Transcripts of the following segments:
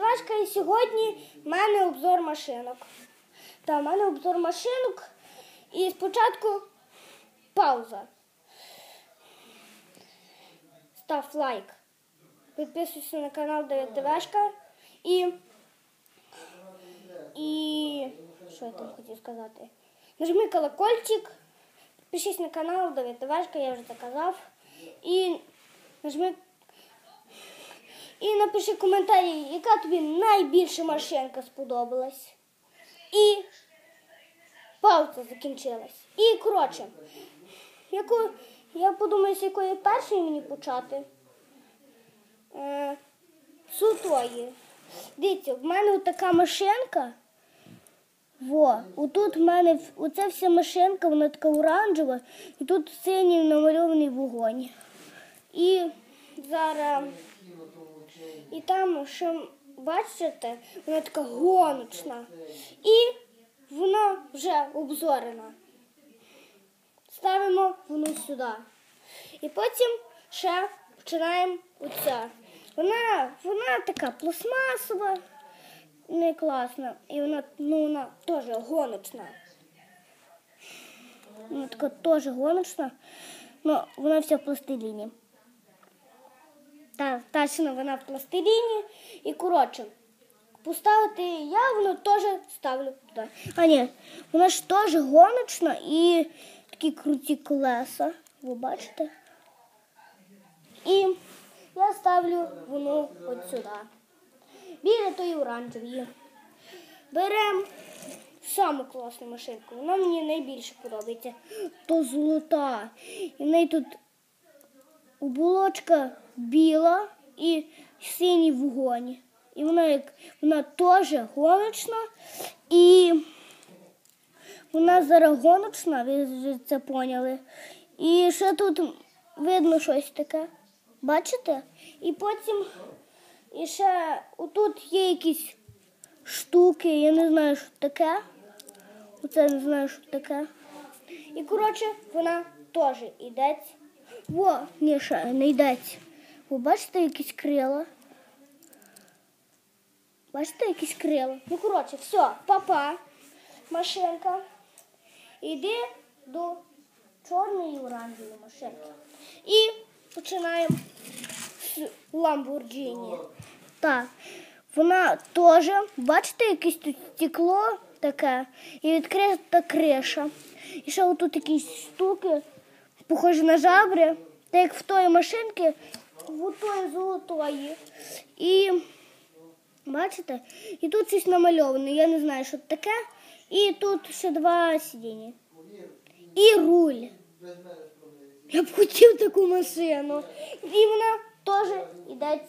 ДТВшка і сьогодні в мене обзор машинок. Та в мене обзор машинок. І спочатку пауза. Став лайк. Підписуйся на канал ДТВшка. І. І. Що я там хотів сказати? Нажми колокольчик. Підпишись на канал ДТВшка, я вже це казав. І нажми і напиши коментарі, яка тобі найбільша машинка сподобалась. І пауза закінчилась. І коротше, яку, я подумаю, з якої першої мені почати. Е, сутої. Дивіться, в мене така машинка. Во, отут в мене оця вся машинка, вона така оранжева, і тут синій намальований вогонь. І зараз. І там, що бачите, вона така гоночна. І вона вже обзорена. Ставимо воно сюди. І потім ще починаємо оця. Вона, вона така пластмасова, не класна. І вона, ну, вона теж гоночна. Вона така теж гоночна, але вона вся в пластиліні. Та, точно вона в пластиліні. І коротше, поставити я воно теж ставлю туди. А ні, вона ж теж гоночна і такі круті колеса. Ви бачите? І я ставлю воно от сюди. Біля тої оранжевої. Беремо саму класну машинку. Вона мені найбільше подобається. То золота. І в неї тут оболочка біла і синій вогонь. І вона як вона теж гоночна. І вона зараз гоночна, ви це поняли. І ще тут видно щось таке. Бачите? І потім і ще отут є якісь штуки, я не знаю, що таке. Оце не знаю, що таке. І коротше, вона теж іде. Во, ні, ще не йдеться. Ви бачите якісь крила? Бачите якісь крила? Ну, коротше, все, папа, машинка. Іди до чорної і оранжевої машинки. І починаємо з Ламборджині. Так, вона теж, бачите, якесь тут стекло таке і відкрита криша. І ще отут якісь штуки, похожі на жабри, так як в тої машинки, в золотої. І бачите? І тут щось намальоване, я не знаю, що таке. І тут ще два сидіння. І руль. Я б хотів таку машину. І вона теж йде.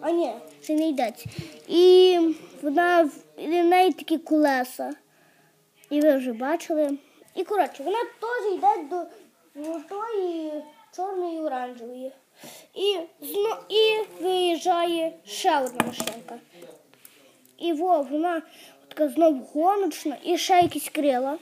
А ні, це не йде. І вона і в неї такі колеса. І ви вже бачили. І коротше, вона теж йде до золотої, чорної і оранжевої. І, зно, і виїжджає ще одна машинка. І во, вона така знов гоночна, і ще якісь крила.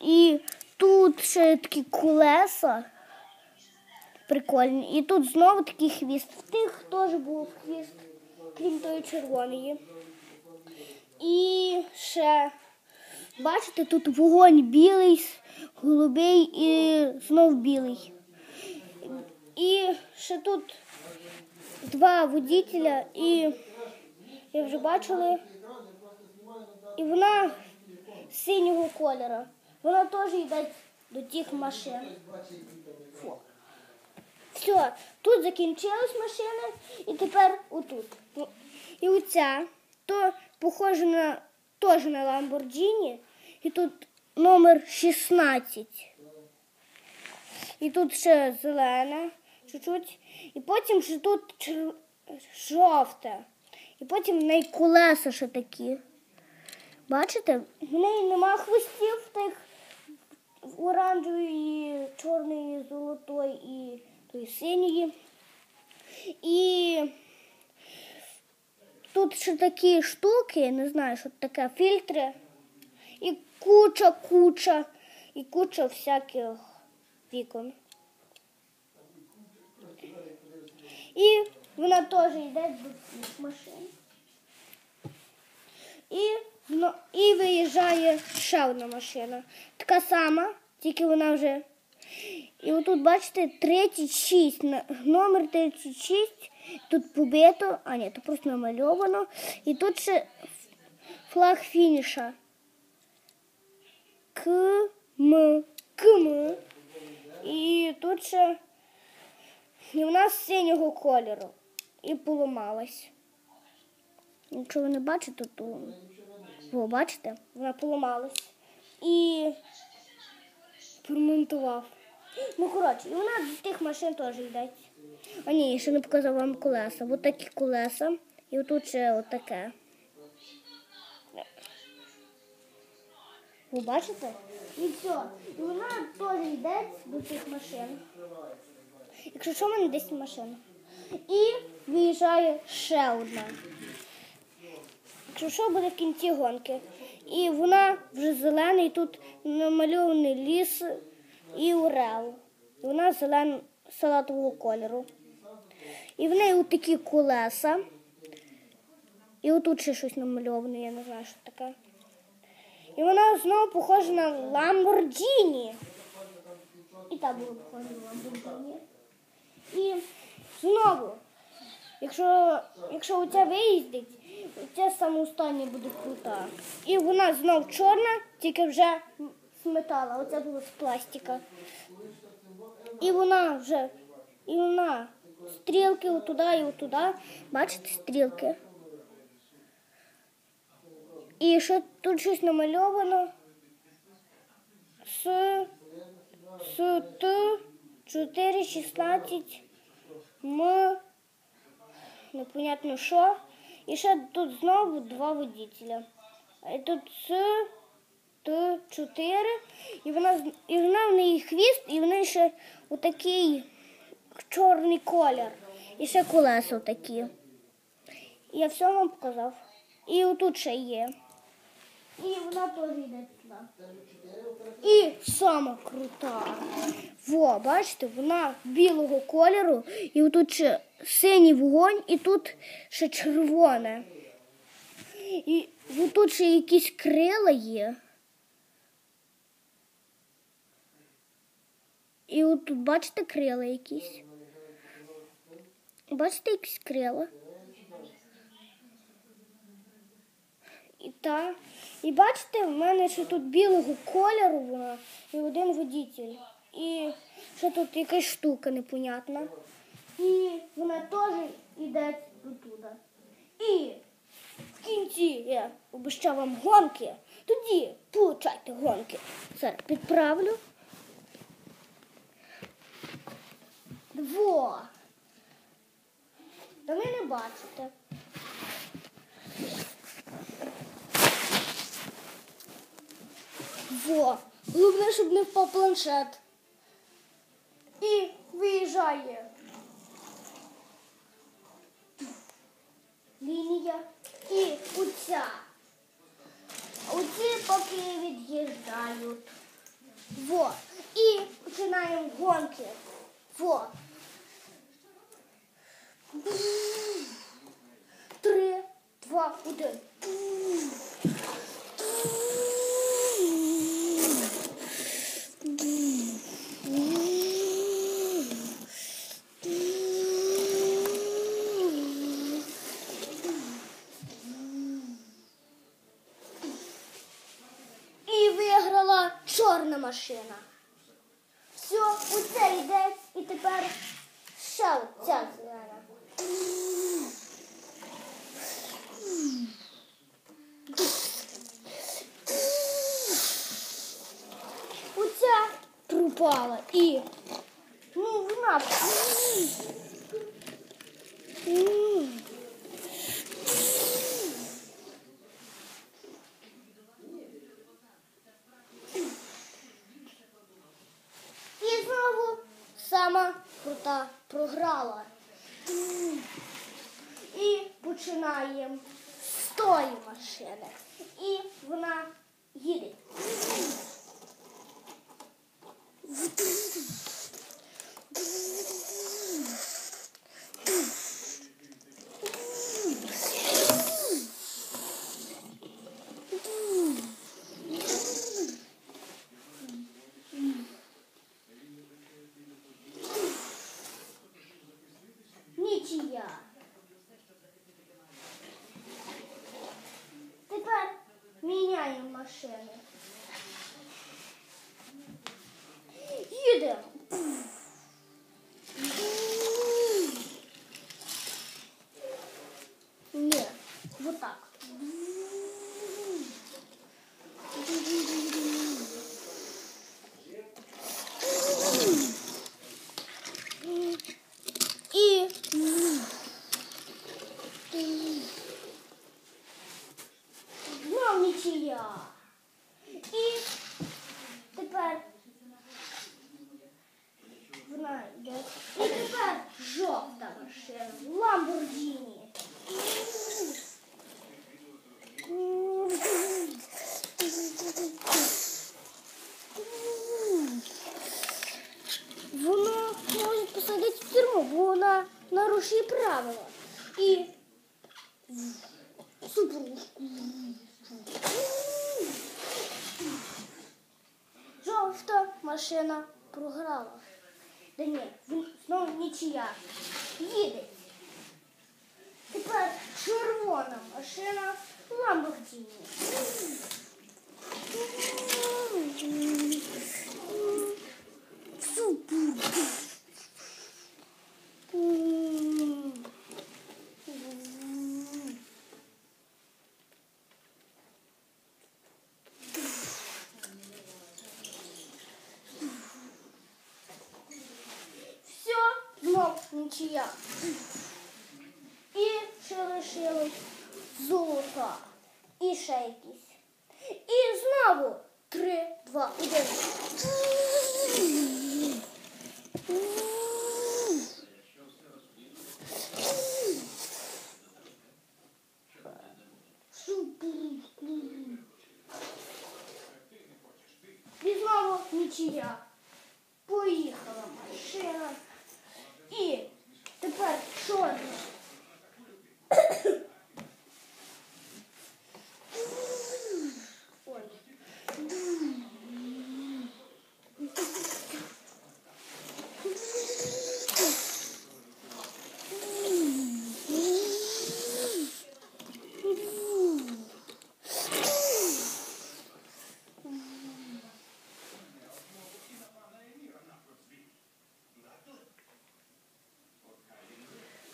І тут ще такі колеса прикольні. І тут знову такий хвіст. В тих теж був хвіст, крім тої червоної. І ще, бачите, тут вогонь білий, голубий і знов білий. І ще тут два водителя, і ви вже бачили. І вона синього кольору. Вона теж йде до тих машин. Фу. Все, тут закінчились машини, і тепер отут. Ну, І оця, то похоже на теж на Ламборджині, і тут номер 16. І тут ще зелена, чуть-чуть. І потім ще тут чер... жовте. І потім в неї колеса ще такі. Бачите, в неї нема хвостів тих оранжевої, чорної, золотої і тої синьої. І тут ще такі штуки, не знаю, що таке, фільтри. І куча, куча, і куча всяких вікон. І вона теж йде до всіх машин. І, зно- і виїжджає ще одна машина. Така сама, тільки вона вже. І отут, бачите, 36, на- номер 36, тут побито, а ні, тут просто намальовано. І тут ще флаг фініша. К-м, К-м. І тут ще і вона синього кольору. І поламалась. Якщо ви не бачите, то ви бачите, вона поламалась. І перемонтував. Ну, коротше, і вона з тих машин теж йде. А ні, ще не показав вам колеса. Ось такі колеса. І отут ще отаке. Ви бачите? І все. І вона теж йде до цих машин. Якщо що, в мене 10 машин. І виїжджає ще одна. Якщо що, буде в кінці гонки. І вона вже зелена, і тут намальований ліс і орел. І вона зелен салатового кольору. І в неї отакі колеса. І отут ще щось намальоване, я не знаю, що таке. І вона знову похожа на Ламборджіні. І та була похожа на Ламборджіні. І знову, якщо, якщо оця виїздить, оця самоостання буде крута. І вона знов чорна, тільки вже з металу, оця була з пластика. І вона вже, і вона стрілки отуди і отуди. Бачите стрілки? І що тут щось намальовано з, з Т 416 М непонятно що. І ще тут знову два водителя. І тут С Т 4 і вона і вона в неї хвіст, і в неї ще отакий чорний колір. І ще колеса такі. Я все вам показав. І отут ще є. І вона теж сюди. І сама крута. Во, бачите, вона білого кольору, і отут ще синій вогонь, і тут ще червоне. І тут ще якісь крила є. І от тут бачите крила якісь. Бачите якісь крила? І та. І бачите, в мене ще тут білого кольору вона і один водитель. І ще тут якась штука непонятна. І вона теж йде туди. І в кінці я обіцяв вам гонки. Тоді получайте гонки. Зараз підправлю. Во. Та ви не бачите. Во. Головне, щоб не впав планшет. І виїжджає. Лінія і оця. Оці поки від'їжджають. Во. І починаємо гонки. Во. Три, два, один. І виграла чорна машина. Все, оце йде, і тепер ще ця зелена. Оця пропала і ну вона. починаємо з тої машини. І вона їде. Нічия. share it. Нарушує правила. И супружку. Жовта машина програла. Да ні, знову нічия. Їде. Тепер червона машина Ламборджіні. Супер. Все, знов нічия. І ще лишилось золото. І ще якісь. І знову три, два, один. І знову нічия. Поїхала машина. І тепер чорна. Ой.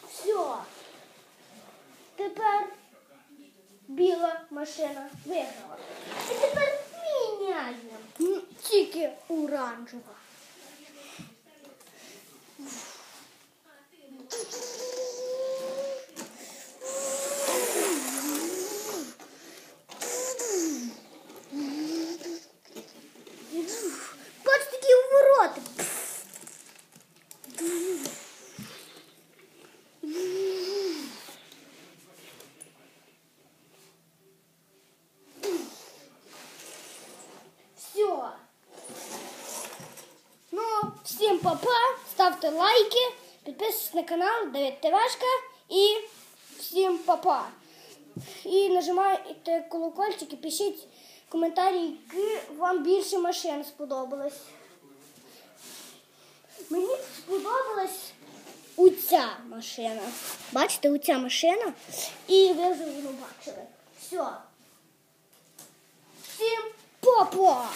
Все. Тепер біла машина виграла. І тепер міняємо. Тільки оранжева. Бач такі увороти. Все. Ну, всім папа, ставте лайки, підписуйтесь на канал Давид ТВшка і всім папа. І нажимайте колокольчик і пишіть коментарі, які вам більше машин сподобалось. Мені сподобалась оця машина. Бачите, оця машина. І ви вже воно бачили. Все. Всім папа!